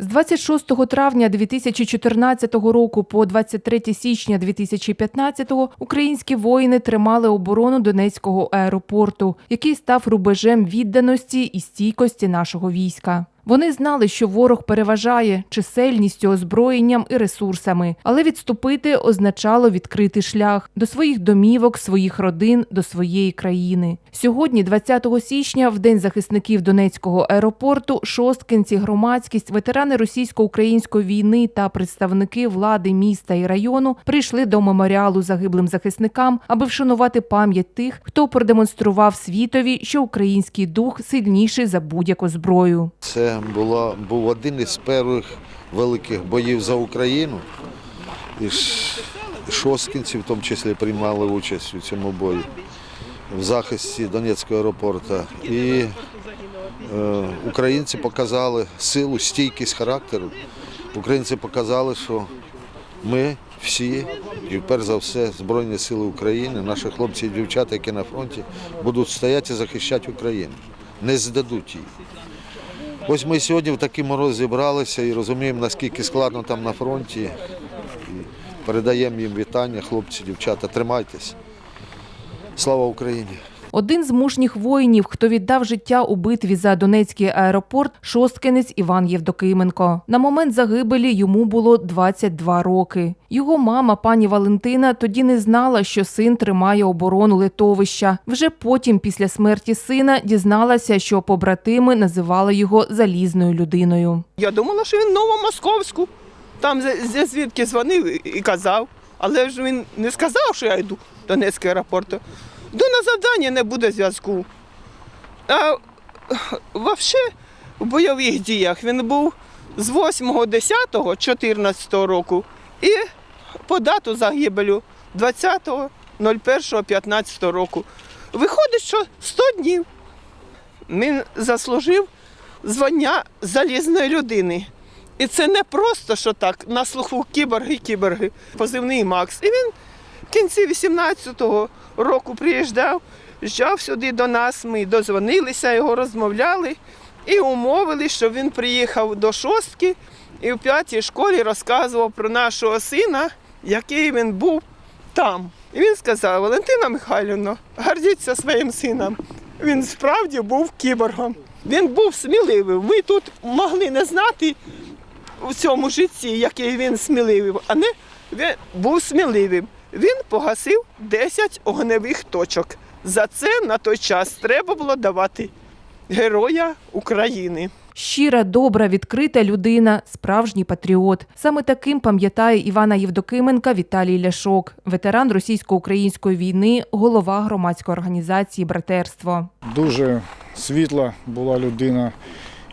З 26 травня 2014 року по 23 січня 2015 українські воїни тримали оборону Донецького аеропорту, який став рубежем відданості і стійкості нашого війська. Вони знали, що ворог переважає чисельністю, озброєнням і ресурсами, але відступити означало відкрити шлях до своїх домівок, своїх родин, до своєї країни. Сьогодні, 20 січня, в день захисників Донецького аеропорту, шосткинці, громадськість, ветерани російсько-української війни та представники влади міста і району прийшли до меморіалу загиблим захисникам, аби вшанувати пам'ять тих, хто продемонстрував світові, що український дух сильніший за будь-яку зброю. Це була, був один із перших великих боїв за Україну. І ш- шосткінці в тому числі приймали участь у цьому бої в захисті Донецького аеропорту. І е, українці показали силу, стійкість характеру. Українці показали, що ми всі, і перш за все, Збройні Сили України, наші хлопці і дівчата, які на фронті, будуть стояти і захищати Україну. Не здадуть її. Ось ми сьогодні в такий мороз зібралися і розуміємо, наскільки складно там на фронті. І передаємо їм вітання, хлопці, дівчата, тримайтесь. Слава Україні! Один з мужніх воїнів, хто віддав життя у битві за Донецький аеропорт, шосткинець Іван Євдокименко. На момент загибелі йому було 22 роки. Його мама, пані Валентина, тоді не знала, що син тримає оборону литовища. Вже потім, після смерті сина, дізналася, що побратими називали його залізною людиною. Я думала, що він Новомосковську. Там звідки дзвонив і- казав. Але ж він не сказав, що я йду до Донецького аеропорту. Йду на завдання, не буде зв'язку. А взагалі в бойових діях він був з 8, 10, 14 року і по дату загибелю 20, 01, 15 року. Виходить, що 100 днів. Він заслужив звання залізної людини. І це не просто, що так, на слуху кіборги, кіборги, позивний Макс. І він в кінці 18-го року приїжджав, жав сюди до нас, ми дозвонилися, його розмовляли і умовили, що він приїхав до шостки і в п'ятій школі розказував про нашого сина, який він був там. І він сказав: Валентина Михайлівна, гордіться своїм сином. Він справді був кіборгом. Він був сміливий. Ми тут могли не знати у цьому житті, який він сміливий, а не він був сміливим. Він погасив 10 огневих точок. За це на той час треба було давати Героя України. Щира, добра, відкрита людина, справжній патріот. Саме таким пам'ятає Івана Євдокименка Віталій Ляшок, ветеран російсько-української війни, голова громадської організації Братерство. Дуже світла була людина,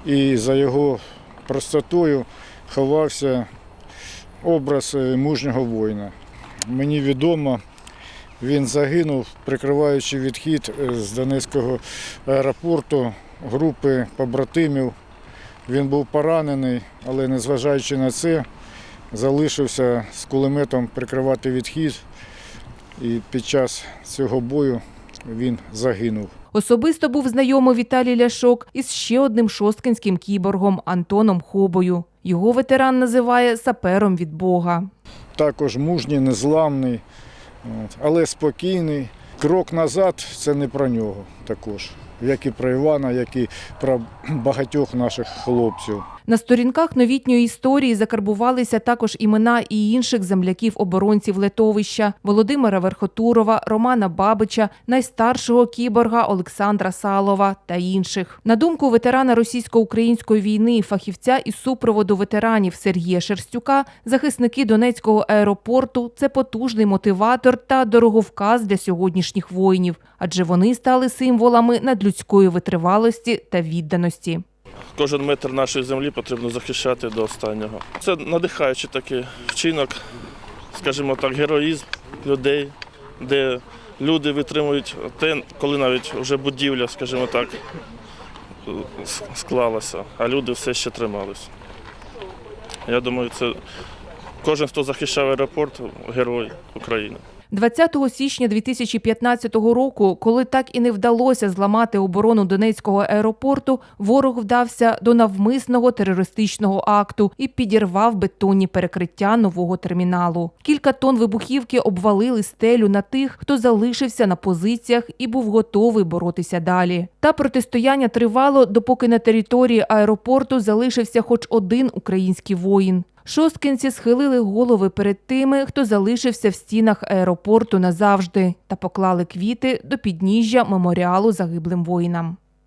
і за його простотою ховався образ е, мужнього воїна. Мені відомо, він загинув, прикриваючи відхід е, з Донецького аеропорту групи побратимів. Він був поранений, але незважаючи на це, залишився з кулеметом прикривати відхід. І під час цього бою він загинув. Особисто був знайомий Віталій Ляшок із ще одним шосткинським кіборгом Антоном Хобою. Його ветеран називає сапером від Бога. Також мужній, незламний, але спокійний. Крок назад це не про нього також, як і про Івана, як і про багатьох наших хлопців. На сторінках новітньої історії закарбувалися також імена і інших земляків-оборонців литовища Володимира Верхотурова, Романа Бабича, найстаршого кіборга Олександра Салова та інших. На думку ветерана російсько-української війни, фахівця із супроводу ветеранів Сергія Шерстюка, захисники Донецького аеропорту це потужний мотиватор та дороговказ для сьогоднішніх воїнів, адже вони стали символами надлюдської витривалості та відданості. Кожен метр нашої землі потрібно захищати до останнього. Це надихаючий такий вчинок, скажімо так, героїзм людей, де люди витримують те, коли навіть вже будівля, скажімо так, склалася, а люди все ще трималися. Я думаю, це кожен, хто захищав аеропорт, герой України. 20 січня 2015 року, коли так і не вдалося зламати оборону Донецького аеропорту, ворог вдався до навмисного терористичного акту і підірвав бетонні перекриття нового терміналу. Кілька тонн вибухівки обвалили стелю на тих, хто залишився на позиціях і був готовий боротися далі. Та протистояння тривало, допоки на території аеропорту залишився хоч один український воїн. Шосткинці схилили голови перед тими, хто залишився в стінах аеропорту назавжди, та поклали квіти до підніжжя меморіалу загиблим воїнам.